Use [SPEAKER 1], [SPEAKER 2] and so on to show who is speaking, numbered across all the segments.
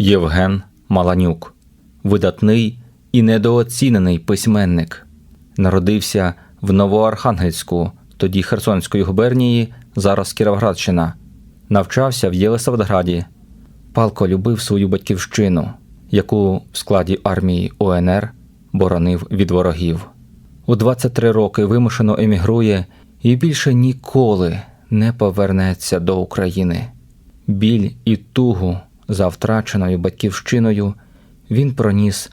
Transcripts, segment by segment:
[SPEAKER 1] Євген Маланюк, видатний і недооцінений письменник. Народився в Новоархангельську, тоді Херсонської губернії, зараз Кіровоградщина. Навчався в Єлисаветграді. Палко любив свою батьківщину, яку в складі армії УНР боронив від ворогів. У 23 роки вимушено емігрує і більше ніколи не повернеться до України. Біль і тугу за втраченою батьківщиною він проніс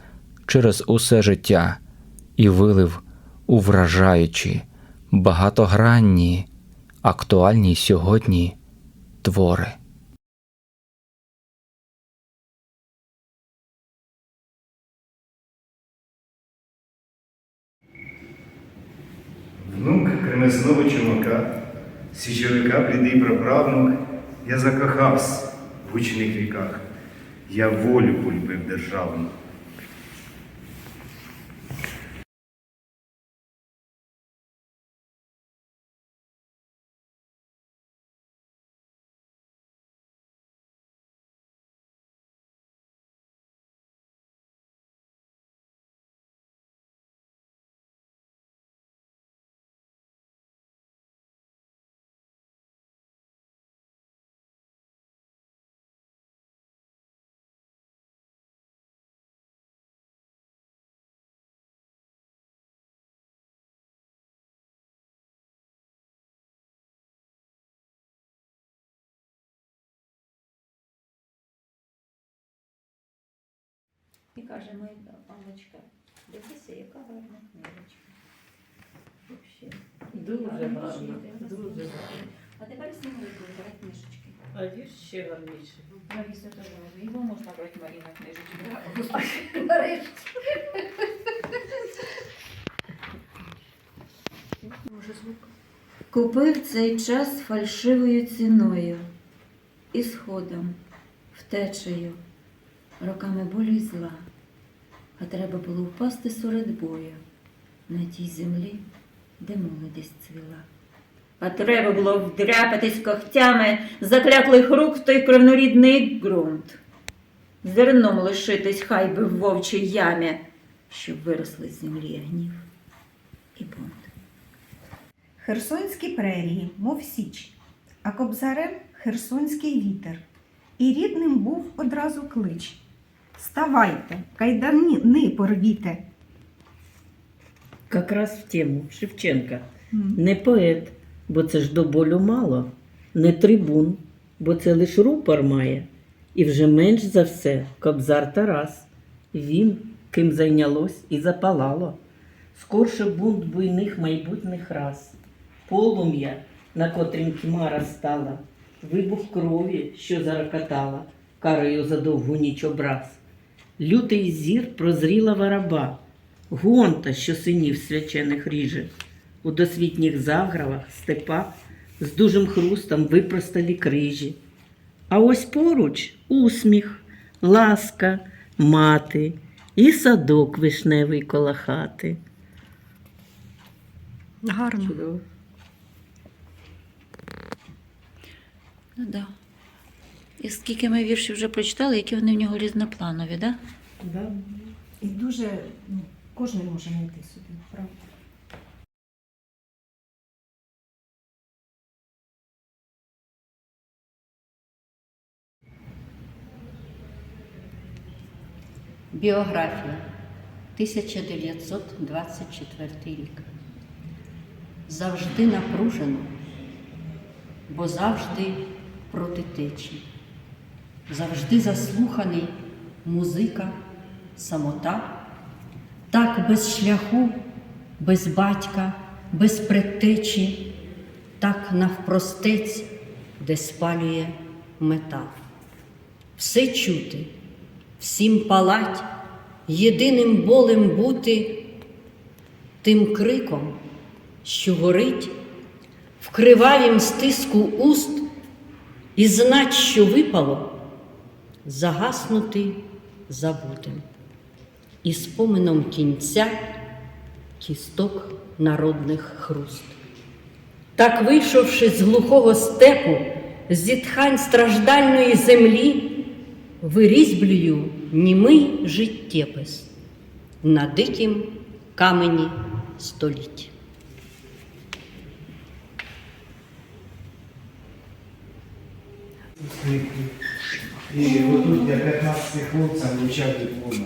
[SPEAKER 1] через усе життя і вилив у вражаючі, багатогранні, актуальні сьогодні твори.
[SPEAKER 2] Внук кремезного чумака, січовика блідий праправнук, я закохався в гучних віках, я волю полюбив державну.
[SPEAKER 3] І каже, моя Аллочка, дивися, яка гарна книжечка. Вообще.
[SPEAKER 4] Дуже
[SPEAKER 3] Гарно
[SPEAKER 4] дуже гарно.
[SPEAKER 3] А тепер снігурку бере книжечки.
[SPEAKER 4] А є ще гарніше.
[SPEAKER 3] Лариса теж може. Його можна брати Маріна книжечки. Нарешті. Може звук. Купив цей час фальшивою ціною і сходом, втечею, роками болю й зла. А треба було впасти серед бою на тій землі, де молодість цвіла. А треба було вдряпатись когтями закляклих рук в той кровнорідний ґрунт. Зерном лишитись хай би в вовчій ямі, щоб виросли з землі гнів і бунт.
[SPEAKER 5] Херсонські прерії, мов січ, а кобзарем херсонський вітер. І рідним був одразу клич. Ставайте, кайдани порвіте.
[SPEAKER 4] Как раз в тему Шевченка. Не поет, бо це ж до болю мало, не трибун, бо це лиш рупор має. І вже менш за все кобзар Тарас. Він, ким зайнялось і запалало. Скорше бунт буйних майбутніх рас. Полум'я, на котрім тьмара стала, вибух крові, що зарокотала, карою за довгу ніч образ. Лютий зір прозріла вараба, гонта, що синів свячених ріже. У досвітніх загравах степа з дужим хрустом випросталі крижі. А ось поруч усміх, ласка, мати і садок вишневий коло хати.
[SPEAKER 5] Гарно.
[SPEAKER 4] Чудово.
[SPEAKER 3] Ну да. І скільки ми віршів вже прочитали, які вони в нього різнопланові, да?
[SPEAKER 4] Да.
[SPEAKER 5] І дуже ну, кожен може знайти собі, правда.
[SPEAKER 6] Біографія 1924 рік. Завжди напружено, бо завжди проти течі. Завжди заслуханий музика, самота. Так без шляху, без батька, без предтечі, так навпростець, де спалює мета. Все чути, всім палать, єдиним болем бути, тим криком, що горить, в кривавім стиску уст, і знать, що випало, загаснути забутим, і спомином кінця кісток народних хруст. Так, вийшовши з глухого степу, з зітхань страждальної землі, вирізблюю німий життєпис на дикім камені століть.
[SPEAKER 2] І отут я 15 хлопцям вручав дипломи.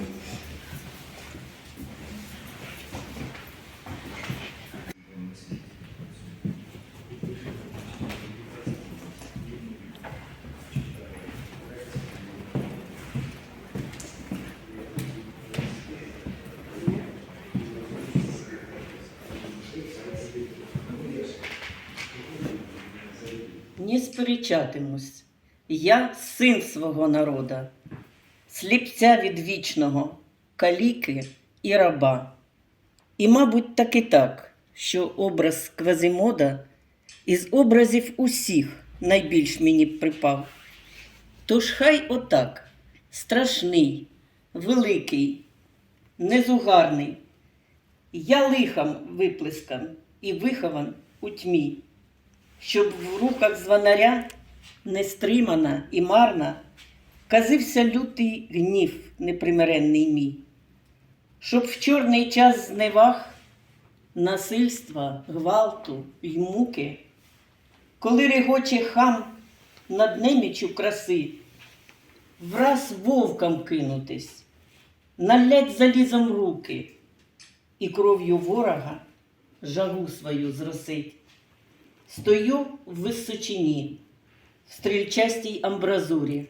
[SPEAKER 4] Не сперечатимусь, я син свого народа, сліпця від вічного, каліки і раба. І, мабуть, так і так, що образ Квазимода із образів усіх найбільш мені припав. Тож хай отак, страшний, великий, незугарний, я лихом виплескан і вихован у тьмі щоб в руках звонаря нестримана і марна казився лютий гнів непримиренний мій, щоб в чорний час зневаг, насильства, гвалту й муки, коли регоче хам над немічу краси, враз вовкам кинутись, налять залізом руки і кров'ю ворога жагу свою зросить. Стою в височині, в стрільчастій амбразурі,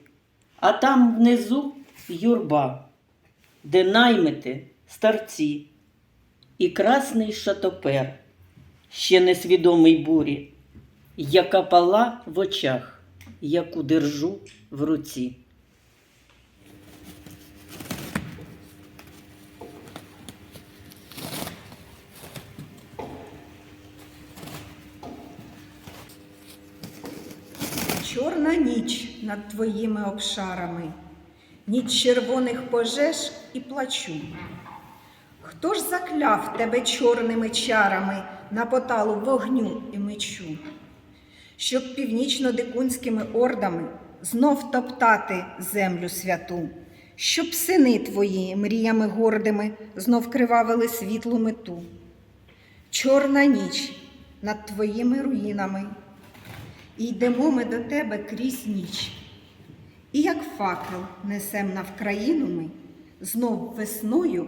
[SPEAKER 4] а там внизу юрба, де наймити старці, і красний шатопер, ще несвідомий бурі, яка пала в очах, яку держу в руці.
[SPEAKER 5] Чорна ніч над твоїми обшарами, ніч червоних пожеж і плачу. Хто ж закляв тебе чорними чарами на поталу вогню і мечу, щоб північно-дикунськими ордами знов топтати землю святу, щоб сини твої мріями гордими знов кривавили світлу мету. Чорна ніч над твоїми руїнами. І йдемо ми до тебе крізь ніч. І як факел несем на Вкраїну ми, знов весною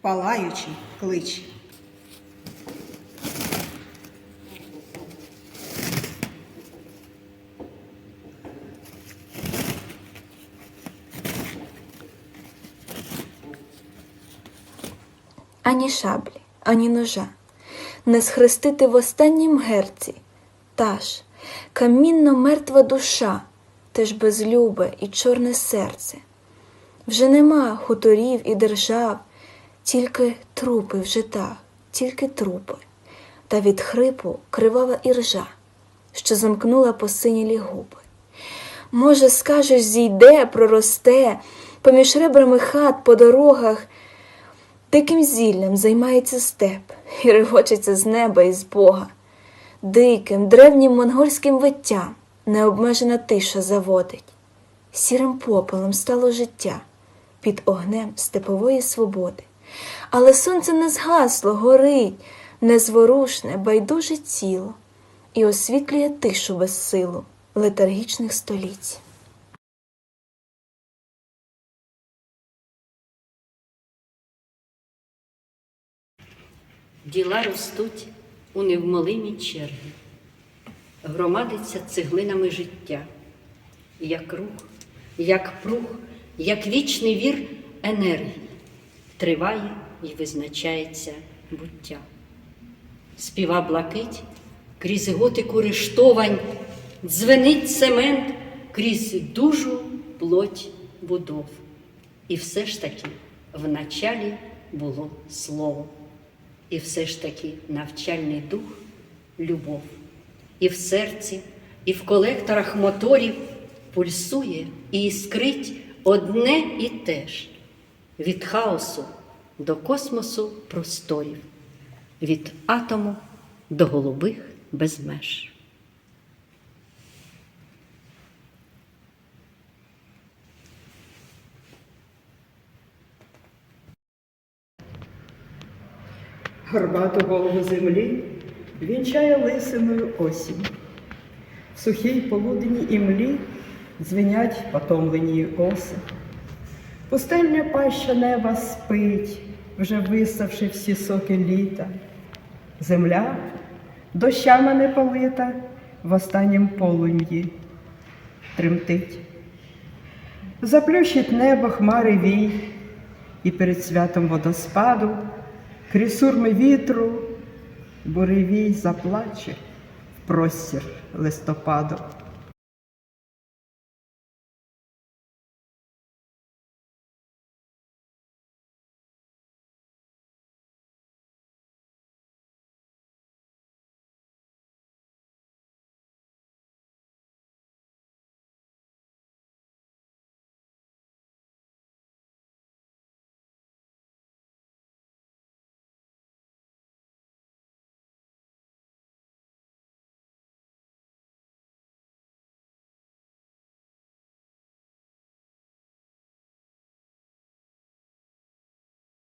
[SPEAKER 5] палаючи клич.
[SPEAKER 7] ані шаблі, ані ножа, не схрестити в останнім герці, та ж камінно мертва душа, теж безлюбе і чорне серце. Вже нема хуторів і держав, тільки трупи в житах, тільки трупи, та від хрипу кривава іржа, що замкнула посинілі губи. Може, скажеш, зійде, проросте, поміж ребрами хат по дорогах, Диким зіллям займається степ і регочеться з неба і з Бога. Диким, древнім монгольським виттям необмежена тиша заводить. Сірим попелом стало життя під огнем степової свободи. Але сонце не згасло, горить, незворушне, байдуже тіло і освітлює тишу безсилу летаргічних століть.
[SPEAKER 6] Діла ростуть у невмолимі черги, громадиться цеглинами життя, як рух, як прух, як вічний вір енергії, триває і визначається буття. Співа блакить крізь готику рештовань, дзвенить цемент крізь дужу плоть будов. І все ж таки в началі було слово. І все ж таки навчальний дух любов. І в серці, і в колекторах моторів пульсує і іскрить одне і те ж від хаосу до космосу просторів, від атому до голубих безмеж.
[SPEAKER 8] Горбату голову землі вінчає лисиною осінь. В сухій полуденній імлі дзвенять потомлені оси. Пустельня паща неба спить, вже висавши всі соки літа. Земля дощами не полита в останнім полум'ї тремтить. Заплющить небо хмари вій, і перед святом водоспаду, крізь сурми вітру, буревій заплаче в простір листопаду.